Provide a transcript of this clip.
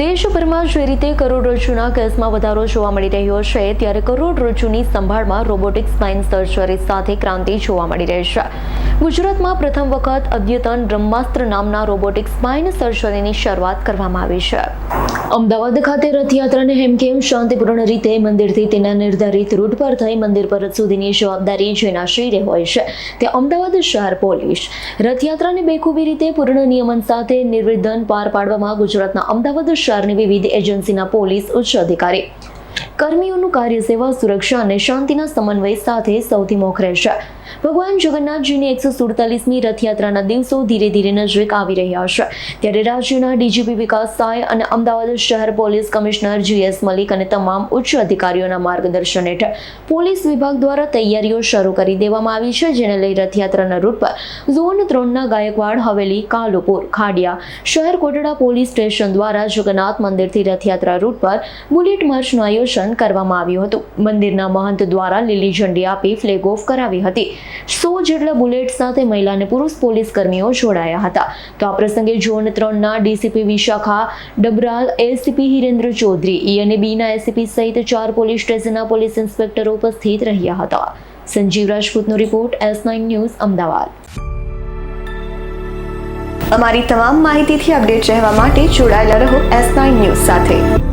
દેશભરમાં જે રીતે કરોડરજ્જુના કેસમાં વધારો જોવા મળી રહ્યો છે, ત્યારે કરોડરજ્જુની સંભાળમાં રોબોટિક સ્પાઇન સર્જરી સાથે ક્રાંતિ જોવા મળી રહી છે. ગુજરાતમાં પ્રથમ વખત અદ્યતન બ્રહ્માસ્ત્ર નામના રોબોટિક સ્પાઇન સર્જરીની શરૂઆત કરવામાં આવી છે. અમદાવાદ ખાતે રથયાત્રાને હેમખેમ શાંતિપૂર્ણ રીતે મંદિરથી તેના નિર્ધારિત રૂટ પર થઈ મંદિર પરત સુધીની જવાબદારી જેના શિરે હોય છે, તે અમદાવાદ શહેર પોલીસ. રથયાત્રાને બેખૂબી રીતે પૂર્ણ નિયમન સાથે નિર્વિધન પાર પાડવામાં ગુજરાતના અમદાવાદ શહેરની વિવિધ એજન્સીના પોલીસ ઉચ્ચ અધિકારી કર્મીઓનું કાર્ય સેવા સુરક્ષા અને શાંતિના સમન્વય સાથે સૌથી મોખરે છે ભગવાન જગન્નાથજીની એકસો સુડતાલીસમી રથયાત્રાના દિવસો ધીરે ધીરે નજીક આવી રહ્યા છે. ત્યારે રાજ્યના ડીજીપી વિકાસ સાય અને અમદાવાદ શહેર પોલીસ કમિશનર જીએસ મલિક અને તમામ ઉચ્ચ અધિકારીઓના માર્ગદર્શન હેઠળ પોલીસ વિભાગ દ્વારા તૈયારીઓ શરૂ કરી દેવામાં આવી છે, જેને લઈ રથયાત્રાના રૂટ પર ઝોન ત્રણના ગાયકવાડ, હવેલી, કાલુપુર, ખાડિયા, શહેર કોટડા પોલીસ સ્ટેશન દ્વારા જગન્નાથ મંદિરથી રથયાત્રા રૂટ પર બુલેટ માર્ચનું કરવામાં આવ્યું હતું. મંદિરના મહંત દ્વારા લીલી ઝંડી આપી ફ્લેગ ઓફ કરાવી હતી. સો જેટલા બુલેટ સાથે મહિલા અને પુરુષ પોલીસ કર્મીઓ જોડાયા હતા. તો આ પ્રસંગે ઝોન ત્રણના DCP Vishakha, Dabral ACP Hirendra Chaudhary, E અને બીના એસીપી સહિત ચાર પોલીસ સ્ટેશનના પોલીસ ઇન્સ્પેક્ટરો ઉપસ્થિત રહ્યા હતા. Sanjeev રાજપૂતનો report S nine news, Ahmedabad. અમારી તમામ માહિતીથી અપડેટ રહેવા માટે જોડાયેલા રહો એસ નાઇન ન્યૂઝ સાથે.